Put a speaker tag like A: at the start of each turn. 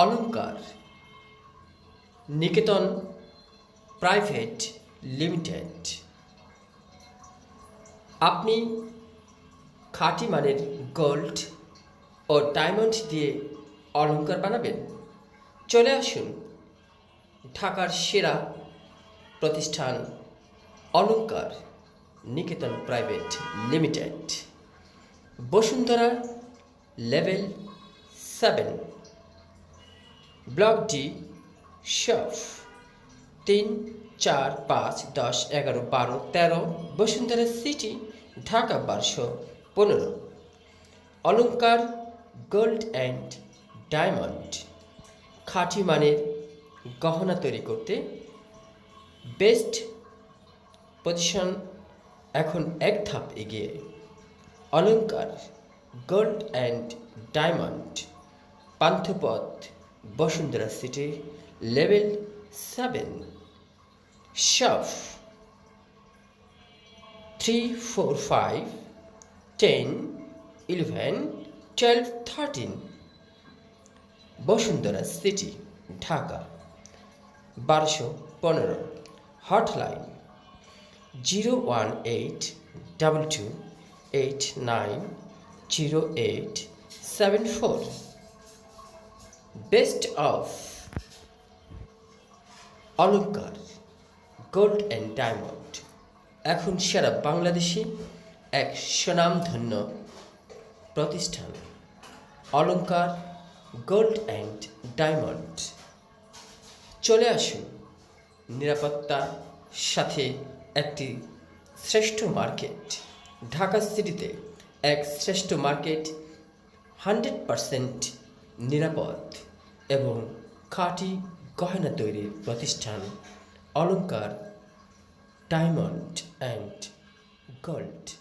A: অলংকার। Niketan private limited. আপনি খাঁটি মানের গোল্ড ও ডায়মন্ড দিয়ে অলংকার বানাবেন। চলে আসুন ঢাকার সেরা প্রতিষ্ঠান Alankar Niketan private limited, Bashundhara level seven. Block D shop তিন, চার, পাঁচ, দশ, এগারো, বারো, তেরো, বসুন্ধরা সিটি, ঢাকা, বারোশো পনেরো। অলঙ্কার গোল্ড অ্যান্ড ডায়মন্ড। খাঁটি মানের গহনা তৈরি করতে বেস্ট পজিশন এখন এক ধাপ এগিয়ে। Alankar gold and diamond. Panthapath Bashundhara city, level seven shop three, four, five, ten, eleven, twelve, thirteen, Bashundhara city, Dhaka, বারোশো পনেরো, hotline, zero one eight double two eight nine zero eight seven four. Best of Alankar gold and diamond এখন সারা বাংলাদেশে এক সুনামধন্য প্রতিষ্ঠান, অলঙ্কার gold and diamond চলে আসুন নিরাপত্তার সাথে একটি শ্রেষ্ঠ মার্কেট। ঢাকা সিটিতে এক শ্রেষ্ঠ মার্কেট হান্ড্রেড পারসেন্ট নিরাপদ এবং খাঁটি গহনা তৈরির প্রতিষ্ঠান অলঙ্কার ডায়মন্ড অ্যান্ড গোল্ড।